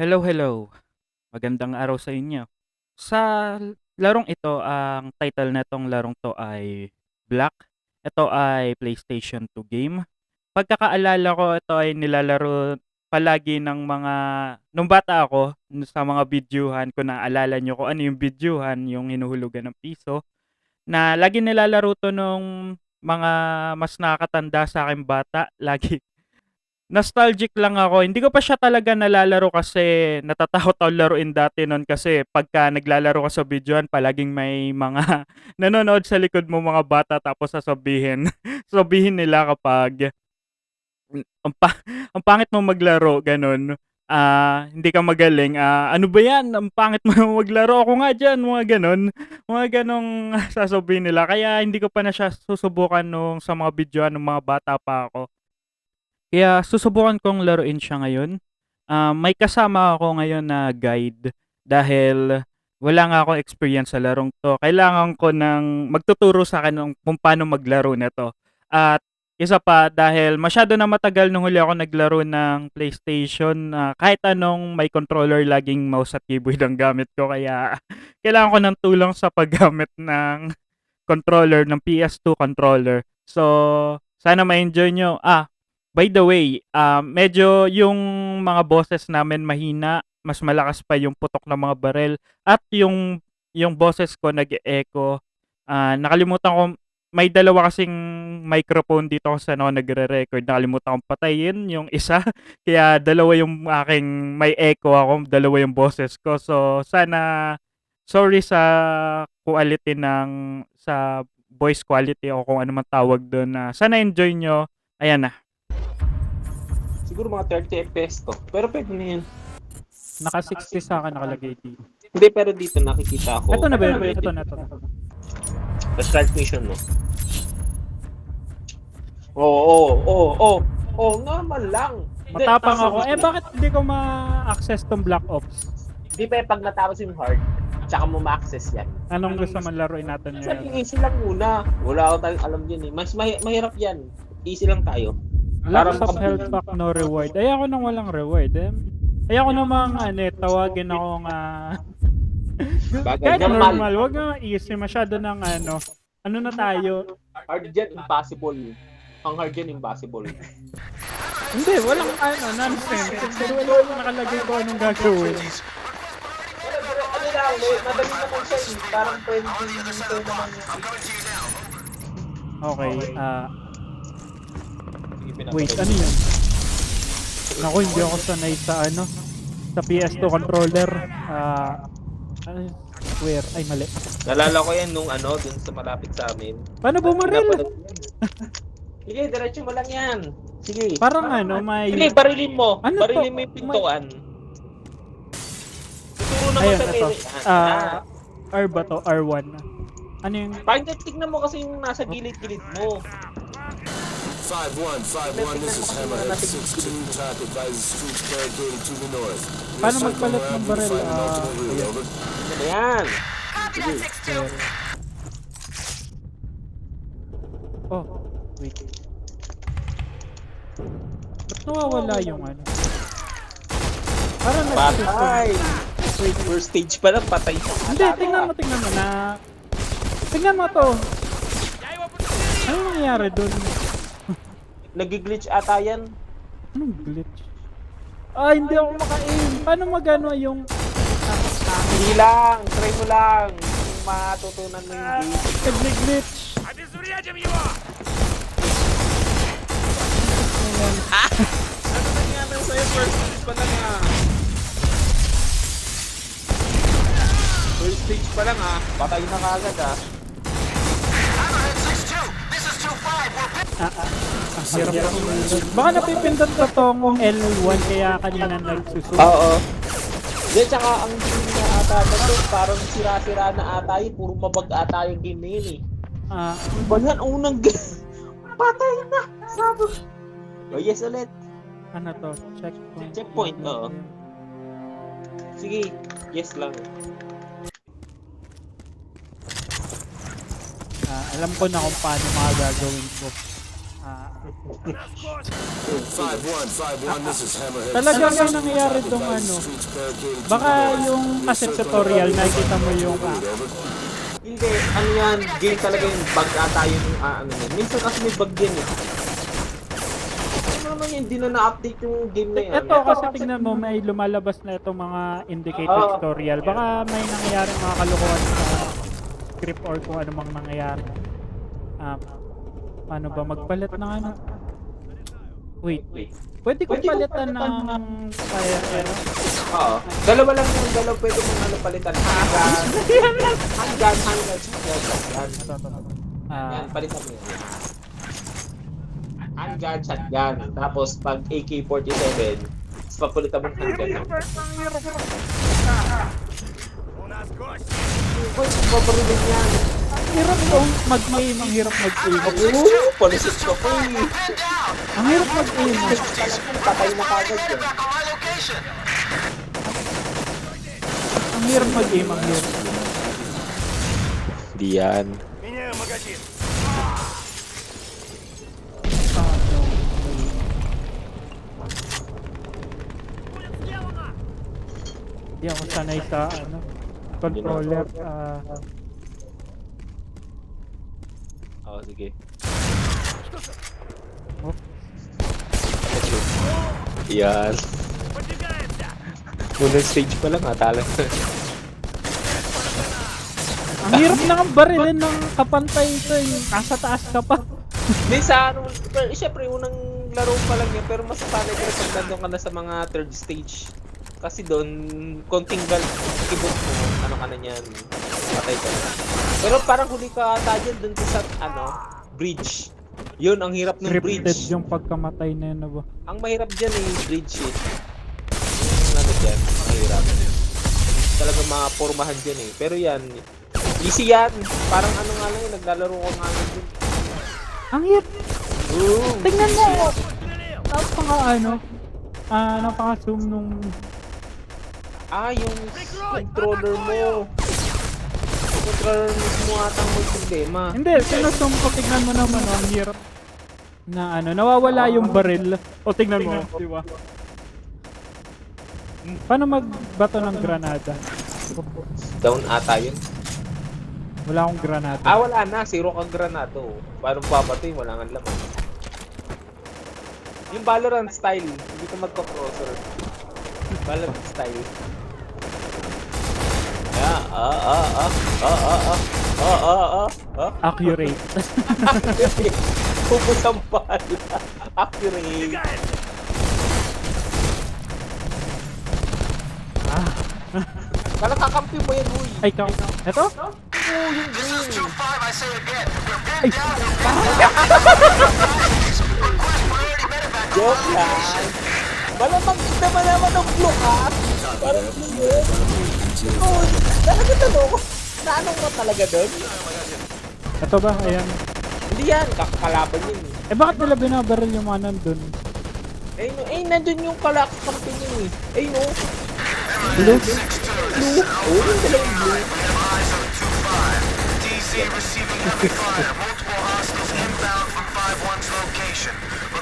Hello, hello. Magandang araw sa inyo. Sa larong ito, ang title netong larong 'to ay Black. Ito ay PlayStation 2 game. Pagkakaalala ko ito ay nilalaro palagi ng mga nung bata ako sa mga bidyuhan kung naalala niyo kung ano yung bidyuhan, yung hinuhulugan ng piso, na laging nilalaro 'to nung mga mas nakakatanda sa'king bata. Lagi nostalgic lang ako. Hindi ko pa siya talaga nalalaro kasi natatakot akong laruin dati nun kasi pagka naglalaro ka sa bidyuhan palaging may mga nanonood sa likod mo mga bata tapos sasabihin sasabihin nila kapag ang pa ang pangit mo maglaro, gano'n. Ah, hindi ka magaling, ah, "Ano ba 'yan, ang pangit mo maglaro, ako nga diyan." Mga gano'n. Mga gano'ng sasabihin nila kaya hindi ko pa na siya susubukan nung sa mga bidyuhan nung mga bata pa ako. Kaya susubukan kong laruin siya ngayon. Ah, may kasama ako ngayon na guide dahil wala nga akong experience sa larong 'to. Kailangan ko ng magtuturo sa'kin nung kung paano maglaro nito. At isa pa dahil masyado na matagal nung huli ako naglaro ng PlayStation, ah, kahit anong may controller laging mouse at keyboard ang gamit ko kaya kailangan ko ng tulong sa paggamit ng controller, ng PS2 controller. So, sana ma-enjoy niyo. Ah, by the way, ah, medyo yung mga boses namin mahina, mas malakas pa yung putok ng mga barel at yung yung boses ko nag-e-echo. Ah, nakalimutan ko may dalawa kasing microphone dito kung saan ako nagre-record. Nakalimutan kong patayin yung isa kaya dalawa yung aking may echo ako, dalawa yung boses ko. So, sana sorry sa quality ng sa voice quality o kung ano man tawag dun. Ah, sana enjoy niyo. Ayan na. Siguro mga 30 FPS to. Pero pwede na yun. Naka 60 sa akin nakalagay dito. Hindi, pero dito nakikita ko. Ito na ba yun? Ito na, ito na. Sa start mission mo. Oo, oo, oo, oo. Oo, normal lang. Hindi, Matapang ako. Eh bakit hindi ko ma-access tong Black Ops? Di ba pag natapos yung hard, tsaka mo ma-access yan. Anong gusto man laruin natin Sabi ngayon? easy lang muna. Wala ako tayong alam yan eh. Mas mahi- mahirap yan. Easy lang tayo. Lack of health pack, no reward. Ayoko nang walang reward. Eh. Ayoko namang ano, eh, tawagin akong ah, Bagay kahit normal. normal. Wag na easy. Masyado ng ano. Ano na tayo? Hard yan, impossible. Ang hard yan, impossible. Hindi, walang ano, nonsense. Pero wala ko nakalagay ko anong gagawin. ano lang, madali naman siya eh. Parang 20 minutes naman. Okay, ah, pinapanood. Wait, ano yun? Naku, hindi ako sanay sa ano, sa PS2 controller. Ah, ano, where? Ay, mali. Nalala ko yan nung ano, dun sa malapit sa amin. Paano bumaril? Yan. Sige, diretso mo lang yan. Sige. Parang ano, may... Sige, barilin mo. Ano barilin to? mo yung pintuan. Tuturo naman Ayun, sa ito. may... Ah, R ba to? R1. Ano yung... Pakinggan, tignan mo kasi yung nasa gilid-gilid mo. 5-1, 5-1, this is Hammerhead 6-2, TAC advises troops barricaded to the north. Paano magpalit ng baril? Ah, alternate route, over. Ano yan? Oh, wait. Ba't nawawala yung ano? Parang. Patay! Wait, first stage pa lang, patay siya. Hindi, tingnan mo, tingnan mo na... Tingnan mo to. Ano nangyayari dun? Nag-glitch ata yan. Anong glitch? Ah, hindi ako maka-aim. Paano magano yung... Hindi lang, try mo lang. Kung matutunan mo yung game. Nag-glitch? Ano nangyari sa'yo first stage pa lang ah? First stage pa lang ah. Patay na kagad ah. Ang hirap. Baka napipindot ko tong L1 kaya kanina nagsusunod. Oo. Hindi, tsaka ang game na ata na to, parang sira-sira na ata yun. Puro mabag ata yung game na yun eh. Ah, Ba yan, unang game. Patay na! Sabi. Oh yes ulit. ano to? Checkpoint. Checkpoint, oo. Sige, yes lang. Ah, alam ko na kung paano mga gagawin ko. Ah, Five one, five one. This is Hammerhead. Talaga may 62, nangyayari advises, ano. Baka yung circling tutorial, nakikita mo yung ah. Hindi, ano yan, game talaga yung bug ata yun yung ah, ano yun. Minsan kasi may bug yan eh. Ano naman yun, hindi na na-update yung game na yan. Ito kasi tingnan mo, may lumalabas na itong mga indicated Oo. tutorial. Baka may nangyayaring mga kalokohan sa script or kung ano mang nangyayari. Ah, paano ba magpalit ng ano? Wait, Wait. pwede ko palitan palitan ng fire pero Oo. Dalawa lang yung dalawa pwede mong ano palitan. Handgun, handgun, handgun, shotgun, shotgun. ah, Yan, palitan mo yan. Handgun, shotgun. Tapos pag AK-47, tapos papalitan mo yung handgun. Uy, babarilin yan. Hirap kong mag-aim, ang hirap mag-aim. Oo, polisit ka po eh. Ang hirap mag-aim. Patay na kagad yan. Ang hirap mag-aim, ang hirap. Di yan. Hindi ako sanay sa ano, controller. ah, Oo, sige. oh, Yan. Unang stage pa lang, atala na. ang hirap na ang barilin ng kapantay ito eh. Nasa taas ka pa. Hindi sa ano, pero syempre unang laro pa lang yan, pero mas panay ko rin pag nandun ka na sa mga third stage. Kasi doon, konting gal, kibot mo, ano ka na niyan, patay ka. Pero parang huli ka ata dyan dun sa, ano, bridge. Yun, ang hirap ng Scripted bridge. yung pagkamatay na yun, ba? Ang mahirap dyan eh, bridge eh. Yung ano dyan, mahirap. Talaga mapormahan dyan eh. Pero yan, easy yan. Parang ano nga lang yun, naglalaro ko nga lang dun. Ang hirap. Ooh, Tingnan mo! Napaka ano, ah, napaka-zoom nung Ah, yung controller mo. Controller mismo atang may problema. Hindi, sinusum ko, tignan mo naman, oh, ang hirap. Na ano, nawawala yung baril. O tignan mo, di ba? Paano magbato ng granada? Down ata yun. Wala akong granada. Ah, wala na. Zero kang granato. Paano papatay? Wala nga laman. Yung Valorant style. Hindi ka magka-crosser. Valorant style. Ah, ah, ah. Ah, ah, ah. Ah, ah, ah. Accurate. Accurate. Pupos ang pala. Accurate. Ah. Kala kakampi mo yan, huy. Ay, kang. Ito? Oh, yung green. Ay, Joke lang. Malamang naman naman ang blue, ha? Parang blue yun. Talaga tanong. Naanong mo talaga doon? ito ba? Ayan. Hindi yan, kakalaban yun. Eh, bakit nila binabaril yung mga nandun? Eh, no, eh, nandun yung kalakakampi niyo eh. Eh, no. Blue? Blue. Oo, yung dalawang blue.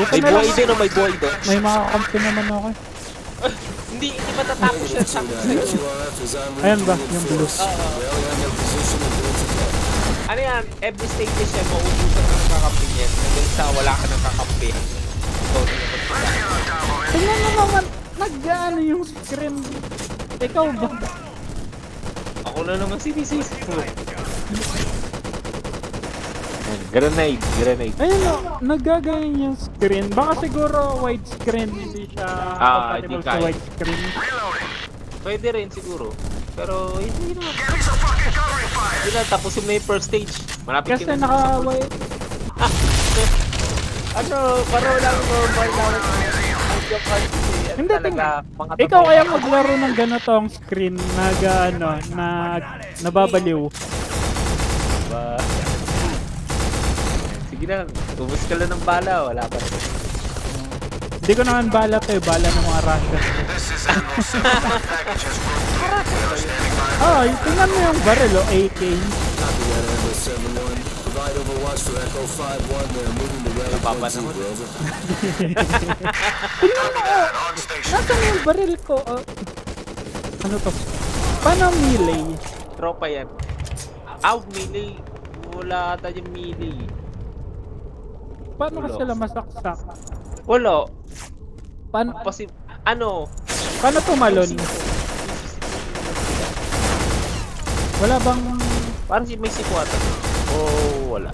May na lang. buhay din o may buhay doon. May mga kampi naman ako. eh hindi, hindi matatapos yun sa Ayan ba? Yung bilis. Ano yan? Every stage is yan, mauusan ka ng kakampi niyan. Hanggang sa wala ka ng kakampi. Ikaw na naman. Tingnan mo naman, nag-ano yung scrim. Ikaw ba? Ako na naman sinisisi ko. Grenade, grenade. Ayun o, nagaganyan yung screen. Baka siguro widescreen, hindi siya Ah, compatible hindi sa kaya. widescreen. Pwede rin siguro. Pero hindi naman. Hindi na, tapusin mo yung first stage. Malapit Kasi ka na. naka-wide. Ano, parang wala akong normal na audio card kasi yan Hindi, talaga, mga Ikaw totoo- kaya maglaro ng ganitong screen nag ano, na nababaliw. Ba? Sige na, tumus ka lang ng bala, wala pa naman. Hindi ko naman bala to eh, bala ng mga Russian. Ah, tingnan mo yung baril o AK. Copy that, 7-1. Provide overwatch for Echo 5-1. They're moving to Rally Napapa Point Z, naman. Rover. Nasaan yung baril ko? Ah, ano to? Paano ang melee? Tropa yan. Aw, melee. Wala ata yung melee. Paano ka sila masaksak? Wala. Paano, Kasi, ano? paano tumalon? Wala bang... Parang si may sikwata. Oh, wala.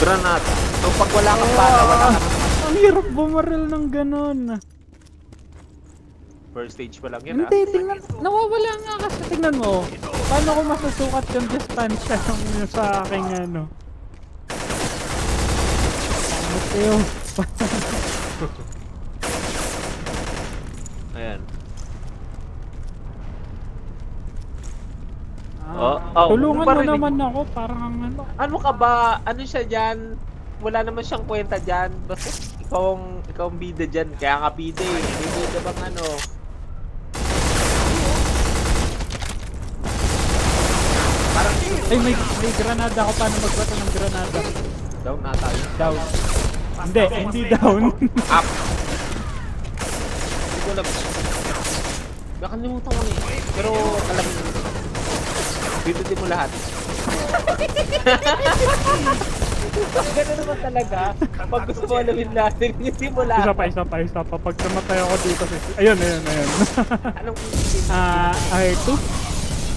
Granada. So, pag wala kang bala, wala kang Ang hirap bumaril ng ganon. first stage pa lang yan, ah. Hindi, tingnan. Nawawala nga kasi. Tingnan mo. Paano ko masusukat yung distansya ng sa aking ano? Mateo. Ayan. Ah, Oh, oh, tulungan mo parinig. naman ako. Parang ang ano. Ano ka ba? Ano siya dyan? Wala naman siyang kwenta dyan. Basta ikaw ang, ikaw ang bida dyan. Kaya nga bida eh. May bida bang ano? Parang Ay, may, may granada ako. Paano magbato ng granada? down na tayo. Down. Hindi, hindi down. Up. Hindi ko alam. Nakalimutan ko eh. Pero alam mo. Bibitin mo lahat. Ganun naman talaga. Pag gusto mo alamin natin, hindi mo lahat. isa pa, isa pa, isa pa. Pag namatay ako dito, ayun, ayun, ayun. Anong? Ah, R2?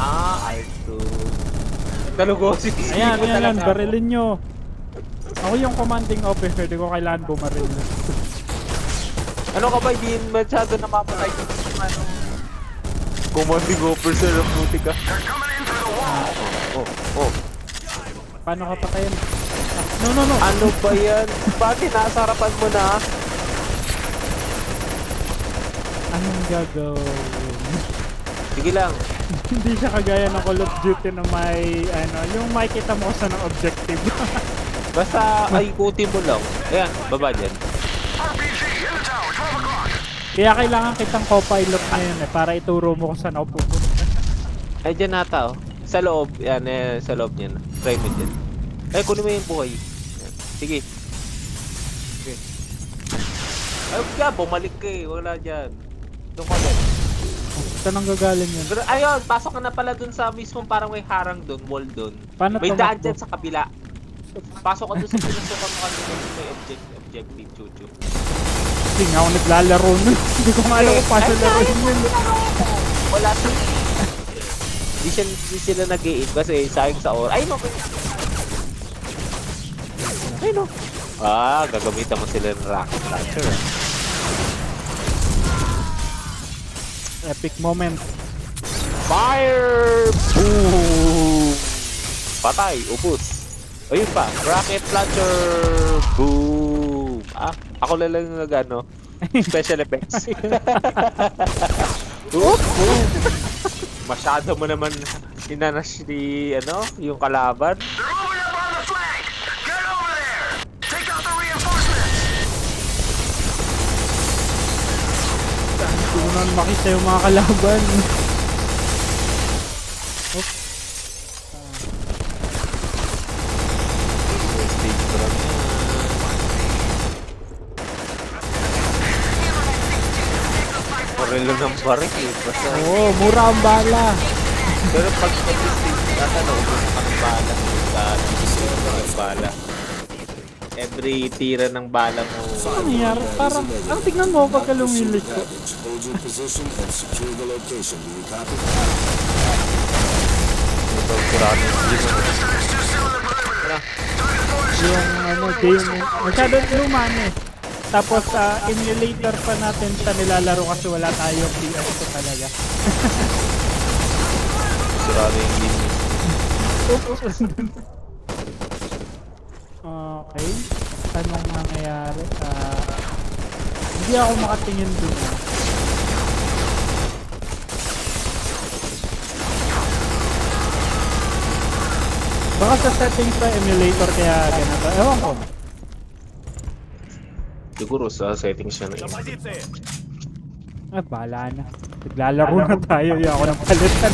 Ah, R2. Talugosin. Ayan, ayan, ayan, barilin nyo. Ako yung commanding officer, di ko kailangan bumaril. Ano ka ba, hindi masyado namamatay yung ano? Commanding officer ng puti ka. Oh, oh. Paano ka patayin? Ah, no, no, no. Ano ba yan? Bakit nasa harapan mo na? Anong gagawin? Sige lang. Hindi siya kagaya ng Call of Duty na may, ano, yung makikita mo sa ng objective. Basta ayukutin mo lang. Ayan, baba dyan. Kaya kailangan kitang co-pilot ngayon eh, para ituro mo kung saan ako pupunta. Ay, dyan nata oh. Sa loob. Yan, eh, sa loob niyan. Try mo dyan. Ay, kunin mo yung buhay. Yan. Sige. Sige. Ay, ka. Bumalik ka eh. Wala dyan. Doon ka lang. Saan ang gagaling yun? Pero ayun, pasok ka na pala dun sa mismong parang may harang dun, wall dun. Paano May daan dyan sa kabila. Pasok ka dun sa pinasukan mo kanina may object, objective, chuchu. Hindi nga ako naglalaro nun. Hindi ko nga alam kung paano Ay, laruin yun. Wala sa... Di, siya, di sila nag kasi sayang sa oras. Ay, no. Ay, no. Ah, gagamitan mo sila ng rocket launcher. Epic moment. Fire! Boom! Patay, ubos. Ayun pa, rocket launcher! Boom! Ah, ako lang lang nag ano, special effects. Oop, boom! Masyado mo naman inanas ni, ano, yung kalaban. Hindi ko naman makita yung mga kalaban. Stage ko lang yan. Morelo ng barik eh. Basta, Oo, mura ang bala. pero pag pag-stage, data na ubos ka ng bala. Sa ng bala. Every tira ng bala mo. Ano nangyari? Parang, ang tignan mo pagka lumilit ko. Hold your position and secure the location. Do you copy? Ito, kurado. Yun ang Yung ano, game, masyadong luma na eh. Tapos sa emulator pa natin sa nilalaro kasi wala tayong PS2 talaga. kurado yung game. okay. Anong nangyayari? Ah, hindi ako makatingin dun. ah. Baka sa settings sa emulator kaya ganito. Ewan ko. Siguro sa settings siya na yun. Ah, bahala na. Naglalaro na tayo. Yung ako ng palitan.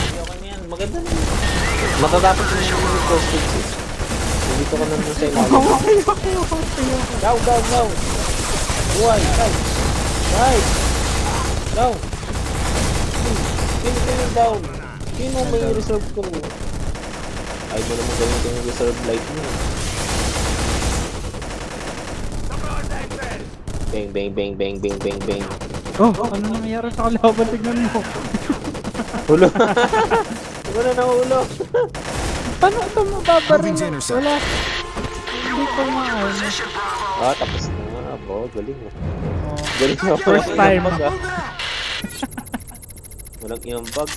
Okay na yan. Maganda na yun. Matatapos mo yung postage eh. Dito ka nandun sa ilalim. Okay, okay, okay. Go, go, go! Buhay, go! Right! Go! Sino sino down? Sino may reserve ko? Ay mo naman gawin yung reserve light mo. Bang, bang, bang, bang, bang, bang, bang. Oh, ano nangyayari sa kalaban? Tignan mo. Hulo! Wala na ulo! Paano ito intercept. Wala. Hindi ko maano. Ah, tapos na. Abo, galing ah. Oh. Galing na. First time. ah. Walang iyang bug.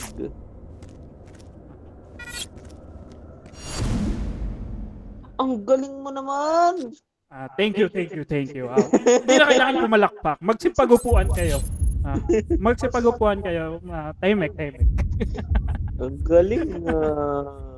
Ang galing mo naman! Ah, thank you, thank you, thank you. Ah, hindi na kailangan pumalakpak. Magsipagupuan kayo. Ah, magsipagupuan kayo. Ah, timek, timek. Ang galing ah.